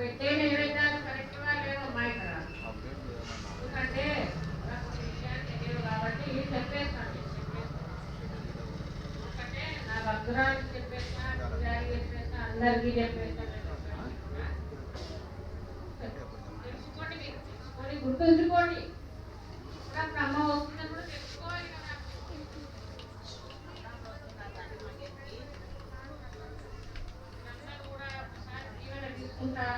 కరెక్ట్గా లేవమ్మా ఇక్కడ ఎందుకంటే తెలియదు కాబట్టి చెప్పేస్తాను. ఎందుకంటే నా భక్తురానికి చెప్పేస్తా పూజారికి చెప్పేస్తా అందరికీ చెప్పేస్తా. తెలుసుకోండి గుర్తుంచుకోండి. คุณตา